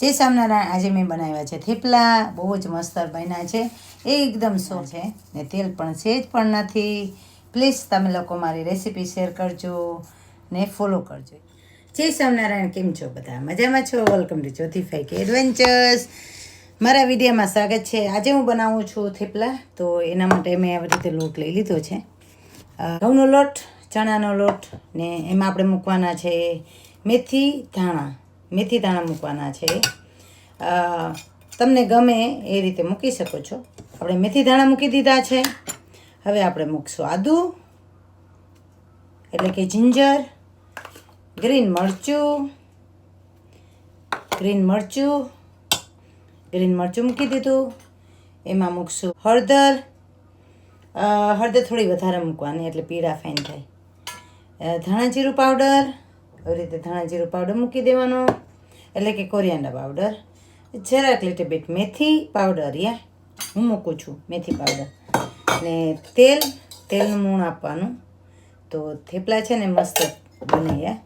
જય સ્વામિનારાયણ આજે મેં બનાવ્યા છે, થેપલા બહુ જ મસ્ત બન્યા છે. એકદમ સો છે ને તેલ પણ સેજ પણ નથી. પ્લીઝ તમે લોકો મારી રેસીપી શેર કરજો ને ફોલો કરજો. જય સ્વામિનારાયણ, કેમ છો બધા? મજામાં છો? વેલકમ ટુ જ્યોતિફાઈ કે એડવેન્ચર્સ મારા વિડીયોમાં સ્વાગત છે. આજે હું બનાવું છું થેપલા, તો એના માટે મેં આવી રીતે લોટ લઈ લીધો છે. ઘઉંનો લોટ, ચણાનો લોટ ને એમાં આપણે મૂકવાના છે મેથી, ધાણા. મેથી દાણા મૂકવાના છે. તમને ગમે એ રીતે મૂકી શકો છો. આપણે મેથી દાણા મૂકી દીધા છે. હવે આપણે મૂકશું આદુ, એટલે કે જિંજર, ગ્રીન મરચું ગ્રીન મરચું ગ્રીન મરચું મૂકી દીધું. એમાં મૂકશું હળદર. હળદર થોડી વધારે મૂકવાની, એટલે પીળા ફાઇન થાય. ધાણા જીરું પાવડર આવી રીતે ધાણા જીરું પાવડર મૂકી દેવાનો. એટલે કે કોરિયાન્ડા પાવડર જરાક લીટર બીટ મેથી પાવડર યા. હું મૂકું છું મેથી પાવડર ને તેલ, તેલનું મૂણ આપવાનું. તો થેપલા છે ને મસ્ત બને, યા.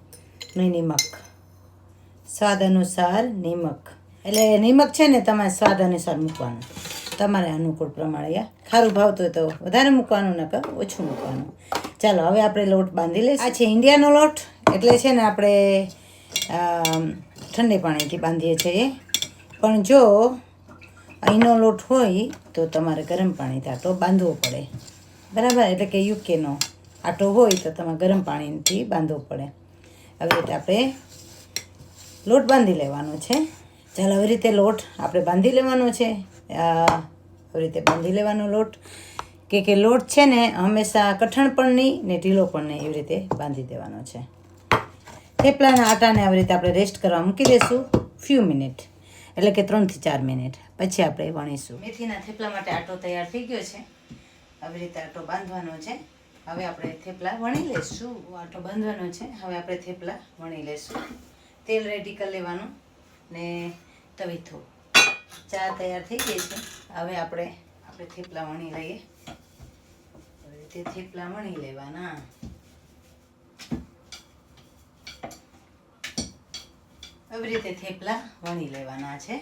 નહીં નિમક. સ્વાદ અનુસાર નિમક. એટલે નિમક છે ને તમારે સ્વાદ અનુસાર મૂકવાનું. તમારે અનુકૂળ પ્રમાણે, યા. ખારું ભાવતું હોય તો વધારે મૂકવાનું, નકર ઓછું મૂકવાનું. ચાલો, હવે આપણે લોટ બાંધી લઈએ આ છે ઇન્ડિયાનો લોટ. એટલે છે ને આપણે ઠંડે પાણીથી બાંધીએ છીએ. પણ જો અહીંનો લોટ હોય તો તમારે ગરમ પાણીથી આટો બાંધવો પડે. બરાબર? એટલે કે યુકેનો આટો હોય તો તમારે ગરમ પાણીથી બાંધવો પડે. આવી રીતે આપણે લોટ બાંધી લેવાનો છે. ચાલો, આવી રીતે લોટ આપણે બાંધી લેવાનો છે. આવી રીતે બાંધી લેવાનો લોટ. કે કે લોટ છે ને હંમેશા કઠણ પણ નહીં ને ઢીલો પણ નહીં એવી રીતે બાંધી દેવાનો છે. થેપલાના આટાને આવી રીતે આપણે રેસ્ટ કરવા મૂકી દઈશું ફ્યુ મિનિટ એટલે કે ત્રણથી ચાર મિનિટ પછી આપણે વણીશું. મેથીના થેપલા માટે આટો તૈયાર થઈ ગયો છે. આવી રીતે આટો બાંધવાનો છે. હવે આપણે થેપલા વણી લઈશું આટો બાંધવાનો છે. હવે આપણે થેપલા વણી લઈશું તેલ રેડી કરી લેવાનું ને તવીથું ચા તૈયાર થઈ ગઈ છે. હવે આપણે આપણે થેપલા વણી લઈએ. રીતે થેપલા વણી લેવાના. આવી રીતે થેપલા વણી લેવાના છે.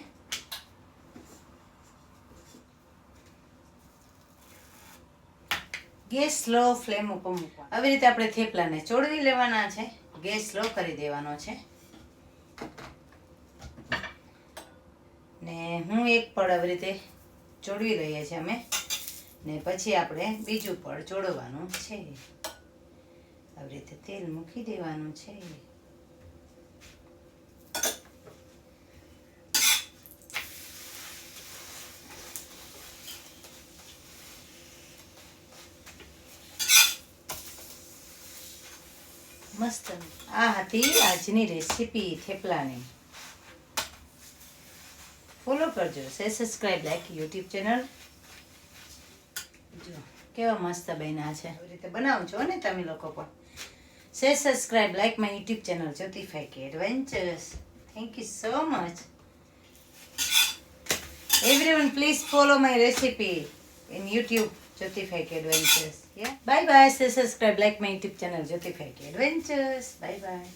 ગેસ સ્લો ફ્લેમ ઉપર મૂકવા આવી રીતે આપણે થેપલાને ચોળવી લેવાના છે. ગેસ સ્લો કરી દેવાનો છે. ને હું એક પડ આવી રીતે ચોળવી રહીએ છીએ અમે. ને પછી આપણે બીજું પડ ચોળવાનું છે. આવી રીતે તેલ મૂકી દેવાનું છે. મસ્ત. આ હતી આજની રેસીપી થેપલાની. ફોલો કરજો. સે સબસ્ક્રાઇબ લાઈક યુટ્યુબ ચેનલ જો કેવા મસ્ત બન્યા છે. આવી રીતે બનાવજો ને તમે લોકો પણ. Say subscribe like my YouTube channel Jyotify K adventures thank you so much everyone please follow my recipe in youtube. Jyotify K adventures yeah bye bye Stay subscribe like my youtube channel jyotify K adventures bye bye